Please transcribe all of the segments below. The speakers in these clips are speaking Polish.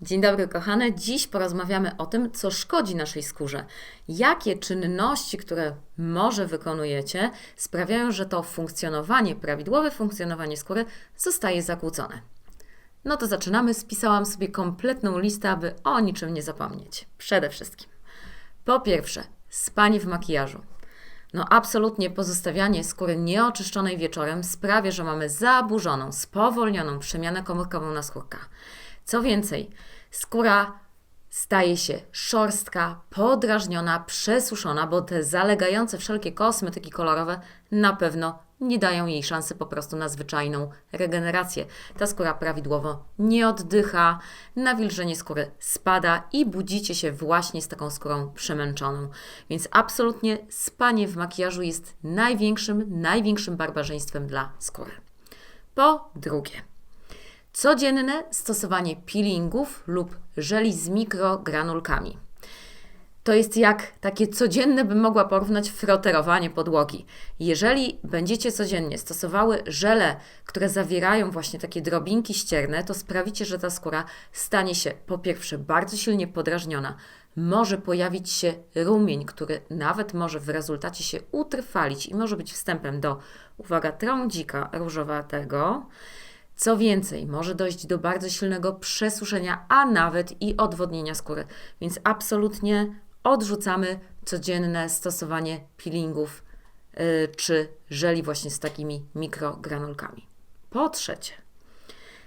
Dzień dobry, kochane. Dziś porozmawiamy o tym, co szkodzi naszej skórze. Jakie czynności, które może wykonujecie, sprawiają, że to funkcjonowanie, prawidłowe funkcjonowanie skóry zostaje zakłócone. No to zaczynamy. Spisałam sobie kompletną listę, aby o niczym nie zapomnieć. Przede wszystkim. Po pierwsze, spanie w makijażu. No absolutnie pozostawianie skóry nieoczyszczonej wieczorem sprawia, że mamy zaburzoną, spowolnioną przemianę komórkową na skórkach. Co więcej, skóra staje się szorstka, podrażniona, przesuszona, bo te zalegające wszelkie kosmetyki kolorowe na pewno nie dają jej szansy po prostu na zwyczajną regenerację. Ta skóra prawidłowo nie oddycha, nawilżenie skóry spada i budzicie się właśnie z taką skórą przemęczoną. Więc absolutnie spanie w makijażu jest największym, największym barbarzyństwem dla skóry. Po drugie, Codzienne stosowanie peelingów lub żeli z mikrogranulkami. To jest jak takie codzienne, bym mogła porównać froterowanie podłogi. Jeżeli będziecie codziennie stosowały żele, które zawierają właśnie takie drobinki ścierne, to sprawicie, że ta skóra stanie się po pierwsze bardzo silnie podrażniona, może pojawić się rumień, który nawet może w rezultacie się utrwalić i może być wstępem do, uwaga, trądzika różowatego. Co więcej, może dojść do bardzo silnego przesuszenia, a nawet i odwodnienia skóry. Więc absolutnie odrzucamy codzienne stosowanie peelingów yy, czy żeli właśnie z takimi mikrogranulkami. Po trzecie,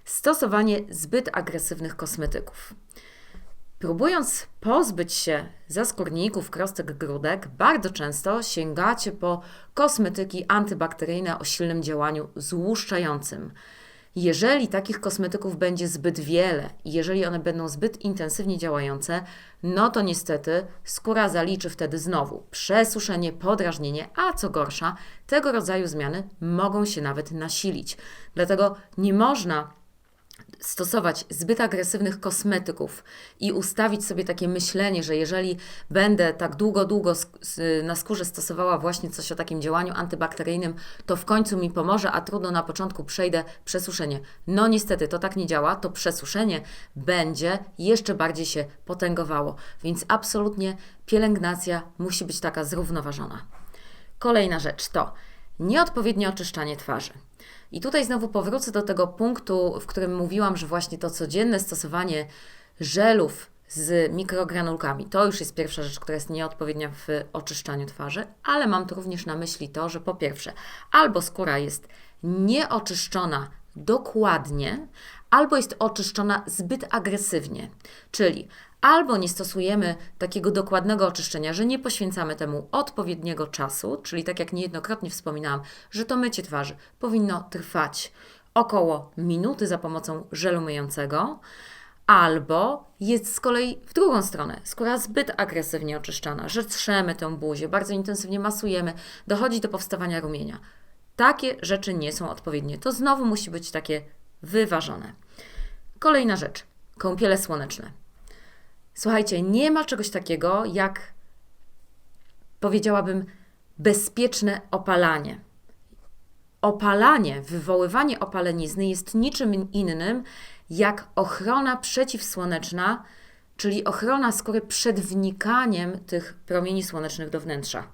stosowanie zbyt agresywnych kosmetyków. Próbując pozbyć się zaskórników, krostek, grudek, bardzo często sięgacie po kosmetyki antybakteryjne o silnym działaniu złuszczającym. Jeżeli takich kosmetyków będzie zbyt wiele i jeżeli one będą zbyt intensywnie działające, no to niestety skóra zaliczy wtedy znowu przesuszenie, podrażnienie, a co gorsza, tego rodzaju zmiany mogą się nawet nasilić. Dlatego nie można stosować zbyt agresywnych kosmetyków i ustawić sobie takie myślenie, że jeżeli będę tak długo, długo na skórze stosowała właśnie coś o takim działaniu antybakteryjnym, to w końcu mi pomoże, a trudno na początku przejdę przesuszenie. No niestety to tak nie działa, to przesuszenie będzie jeszcze bardziej się potęgowało, więc absolutnie pielęgnacja musi być taka zrównoważona. Kolejna rzecz to nieodpowiednie oczyszczanie twarzy. I tutaj znowu powrócę do tego punktu, w którym mówiłam, że właśnie to codzienne stosowanie żelów z mikrogranulkami. To już jest pierwsza rzecz, która jest nieodpowiednia w oczyszczaniu twarzy, ale mam tu również na myśli to, że po pierwsze, albo skóra jest nieoczyszczona dokładnie, albo jest oczyszczona zbyt agresywnie. Czyli albo nie stosujemy takiego dokładnego oczyszczenia, że nie poświęcamy temu odpowiedniego czasu, czyli tak jak niejednokrotnie wspominałam, że to mycie twarzy powinno trwać około minuty za pomocą żelu myjącego, albo jest z kolei w drugą stronę, skóra zbyt agresywnie oczyszczana, że trzemy tę buzię, bardzo intensywnie masujemy, dochodzi do powstawania rumienia. Takie rzeczy nie są odpowiednie. To znowu musi być takie wyważone. Kolejna rzecz. Kąpiele słoneczne. Słuchajcie, nie ma czegoś takiego jak, powiedziałabym, bezpieczne opalanie. Opalanie, wywoływanie opalenizny jest niczym innym jak ochrona przeciwsłoneczna, czyli ochrona skóry przed wnikaniem tych promieni słonecznych do wnętrza.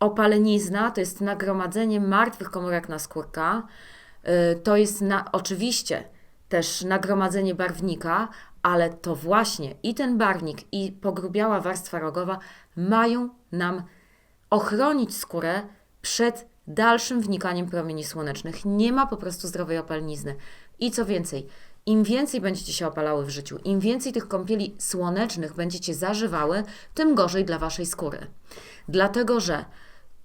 Opalenizna to jest nagromadzenie martwych komórek na skórka. Y, to jest na, oczywiście też nagromadzenie barwnika, ale to właśnie i ten barwnik, i pogrubiała warstwa rogowa mają nam ochronić skórę przed dalszym wnikaniem promieni słonecznych. Nie ma po prostu zdrowej opalenizny. I co więcej, im więcej będziecie się opalały w życiu, im więcej tych kąpieli słonecznych będziecie zażywały, tym gorzej dla waszej skóry. Dlatego, że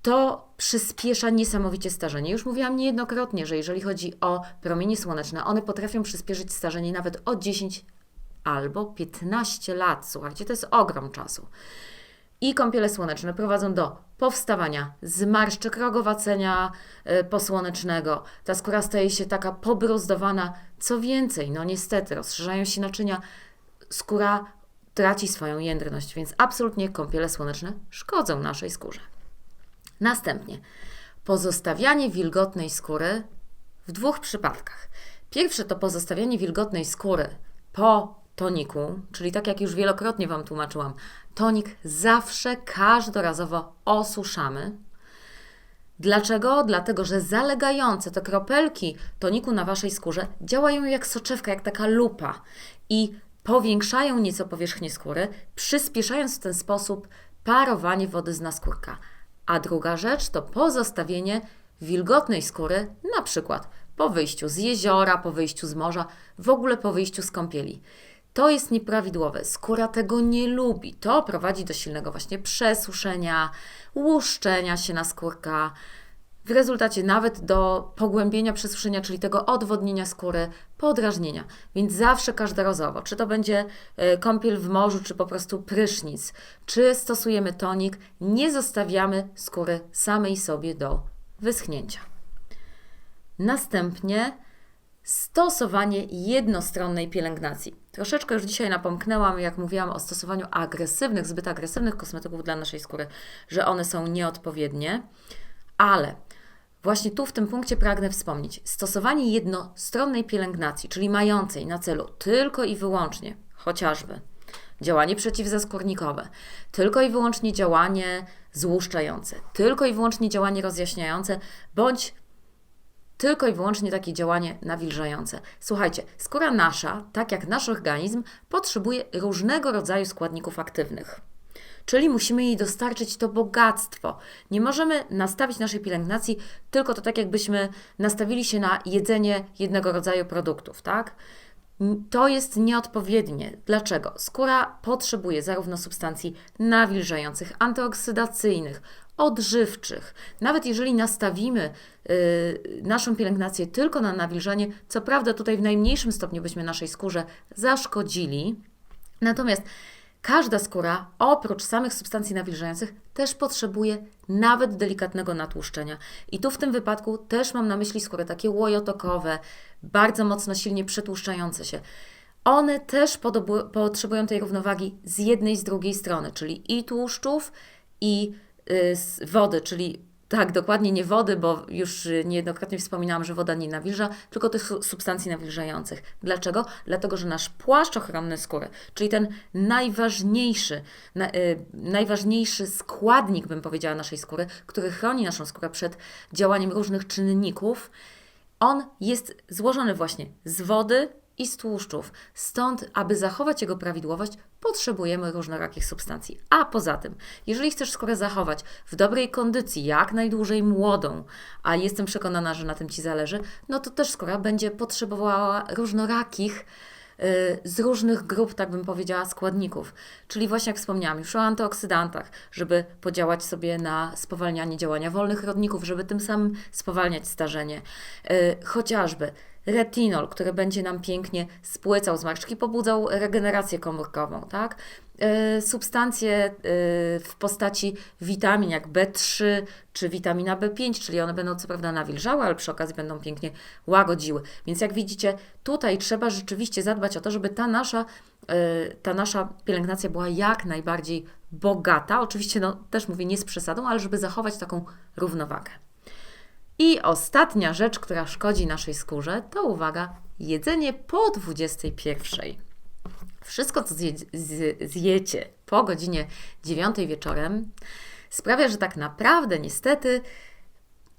to przyspiesza niesamowicie starzenie. Już mówiłam niejednokrotnie, że jeżeli chodzi o promienie słoneczne, one potrafią przyspieszyć starzenie nawet o 10 albo 15 lat. Słuchajcie, to jest ogrom czasu. I kąpiele słoneczne prowadzą do powstawania zmarszczek rogowacenia y, posłonecznego. Ta skóra staje się taka pobrozdowana. Co więcej, no niestety, rozszerzają się naczynia, skóra traci swoją jędrność, więc absolutnie kąpiele słoneczne szkodzą naszej skórze. Następnie pozostawianie wilgotnej skóry w dwóch przypadkach. Pierwsze to pozostawianie wilgotnej skóry po toniku, czyli tak jak już wielokrotnie Wam tłumaczyłam, tonik zawsze każdorazowo osuszamy. Dlaczego? Dlatego, że zalegające te kropelki toniku na Waszej skórze działają jak soczewka, jak taka lupa i powiększają nieco powierzchnię skóry, przyspieszając w ten sposób parowanie wody z naskórka. A druga rzecz to pozostawienie wilgotnej skóry, na przykład po wyjściu z jeziora, po wyjściu z morza, w ogóle po wyjściu z kąpieli. To jest nieprawidłowe. Skóra tego nie lubi. To prowadzi do silnego właśnie przesuszenia, łuszczenia się na skórka, w rezultacie nawet do pogłębienia przesuszenia, czyli tego odwodnienia skóry, podrażnienia. Więc zawsze każdorazowo, czy to będzie e, kąpiel w morzu, czy po prostu prysznic, czy stosujemy tonik, nie zostawiamy skóry samej sobie do wyschnięcia. Następnie stosowanie jednostronnej pielęgnacji. Troszeczkę już dzisiaj napomknęłam, jak mówiłam o stosowaniu agresywnych, zbyt agresywnych kosmetyków dla naszej skóry, że one są nieodpowiednie, ale właśnie tu w tym punkcie pragnę wspomnieć, stosowanie jednostronnej pielęgnacji, czyli mającej na celu tylko i wyłącznie chociażby działanie przeciwzaskórnikowe, tylko i wyłącznie działanie złuszczające, tylko i wyłącznie działanie rozjaśniające, bądź tylko i wyłącznie takie działanie nawilżające. Słuchajcie, skóra nasza, tak jak nasz organizm, potrzebuje różnego rodzaju składników aktywnych. Czyli musimy jej dostarczyć to bogactwo. Nie możemy nastawić naszej pielęgnacji tylko to tak, jakbyśmy nastawili się na jedzenie jednego rodzaju produktów, tak? To jest nieodpowiednie. Dlaczego? Skóra potrzebuje zarówno substancji nawilżających, antyoksydacyjnych, odżywczych. Nawet jeżeli nastawimy y, naszą pielęgnację tylko na nawilżanie, co prawda tutaj w najmniejszym stopniu byśmy naszej skórze zaszkodzili, natomiast każda skóra, oprócz samych substancji nawilżających, też potrzebuje nawet delikatnego natłuszczenia. I tu w tym wypadku też mam na myśli skóry takie łojotokowe, bardzo mocno silnie przetłuszczające się. One też potrzebują tej równowagi z jednej i z drugiej strony, czyli i tłuszczów, i y, wody, czyli tak, dokładnie nie wody, bo już niejednokrotnie wspominałam, że woda nie nawilża, tylko tych substancji nawilżających. Dlaczego? Dlatego, że nasz płaszcz ochronny skóry, czyli ten najważniejszy, na, y, najważniejszy składnik, bym powiedziała, naszej skóry, który chroni naszą skórę przed działaniem różnych czynników, on jest złożony właśnie z wody, i z tłuszczów. Stąd, aby zachować jego prawidłowość, potrzebujemy różnorakich substancji. A poza tym, jeżeli chcesz skórę zachować w dobrej kondycji, jak najdłużej młodą, a jestem przekonana, że na tym Ci zależy, no to też skóra będzie potrzebowała różnorakich, y, z różnych grup, tak bym powiedziała, składników. Czyli właśnie jak wspomniałam już o antyoksydantach, żeby podziałać sobie na spowalnianie działania wolnych rodników, żeby tym samym spowalniać starzenie. Y, chociażby retinol, który będzie nam pięknie spłycał zmarszczki, pobudzał regenerację komórkową, tak? E, substancje e, w postaci witamin jak B3 czy witamina B5, czyli one będą co prawda nawilżały, ale przy okazji będą pięknie łagodziły. Więc jak widzicie, tutaj trzeba rzeczywiście zadbać o to, żeby ta nasza, e, ta nasza pielęgnacja była jak najbardziej bogata. Oczywiście no, też mówię nie z przesadą, ale żeby zachować taką równowagę. I ostatnia rzecz, która szkodzi naszej skórze, to uwaga, jedzenie po 21. Wszystko, co zje, zjecie po godzinie 9 wieczorem, sprawia, że tak naprawdę niestety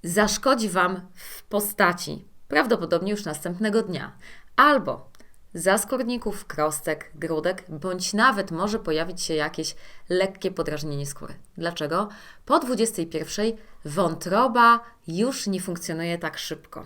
zaszkodzi Wam w postaci prawdopodobnie już następnego dnia. Albo zaskórników, krostek, grudek, bądź nawet może pojawić się jakieś lekkie podrażnienie skóry. Dlaczego? Po 21 wątroba już nie funkcjonuje tak szybko.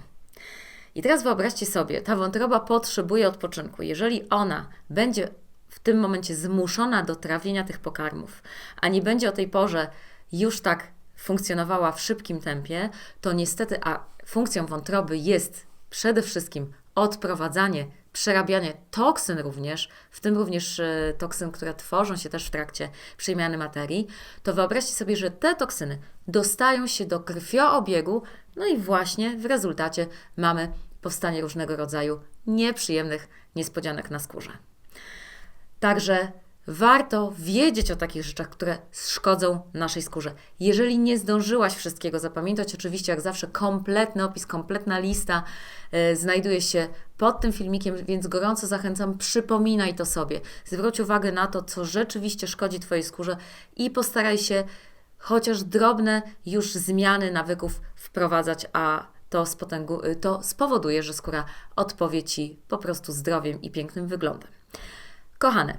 I teraz wyobraźcie sobie, ta wątroba potrzebuje odpoczynku. Jeżeli ona będzie w tym momencie zmuszona do trawienia tych pokarmów, a nie będzie o tej porze już tak funkcjonowała w szybkim tempie, to niestety, a funkcją wątroby jest przede wszystkim odprowadzanie przerabianie toksyn również, w tym również e, toksyn, które tworzą się też w trakcie przemiany materii, to wyobraźcie sobie, że te toksyny dostają się do krwioobiegu, no i właśnie w rezultacie mamy powstanie różnego rodzaju nieprzyjemnych niespodzianek na skórze. Także Warto wiedzieć o takich rzeczach, które szkodzą naszej skórze. Jeżeli nie zdążyłaś wszystkiego zapamiętać, oczywiście jak zawsze kompletny opis, kompletna lista e, znajduje się pod tym filmikiem, więc gorąco zachęcam, przypominaj to sobie. Zwróć uwagę na to, co rzeczywiście szkodzi Twojej skórze i postaraj się chociaż drobne już zmiany nawyków wprowadzać, a to, spotęgu, y, to spowoduje, że skóra odpowie Ci po prostu zdrowiem i pięknym wyglądem. Kochane,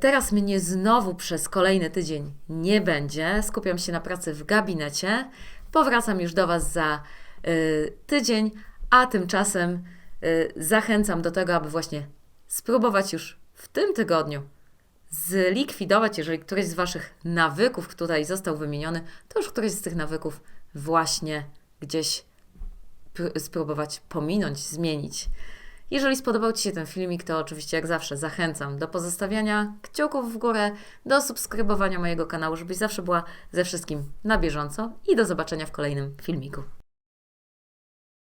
teraz mnie znowu przez kolejny tydzień nie będzie. Skupiam się na pracy w gabinecie. Powracam już do Was za y, tydzień, a tymczasem zachęcam do tego, aby właśnie spróbować już w tym tygodniu zlikwidować, jeżeli któryś z Waszych nawyków tutaj został wymieniony, to już któryś z tych nawyków właśnie gdzieś spróbować pominąć, zmienić. Jeżeli spodobał Ci się ten filmik, to oczywiście jak zawsze zachęcam do pozostawiania kciuków w górę, do subskrybowania mojego kanału, żebyś zawsze była ze wszystkim na bieżąco i do zobaczenia w kolejnym filmiku.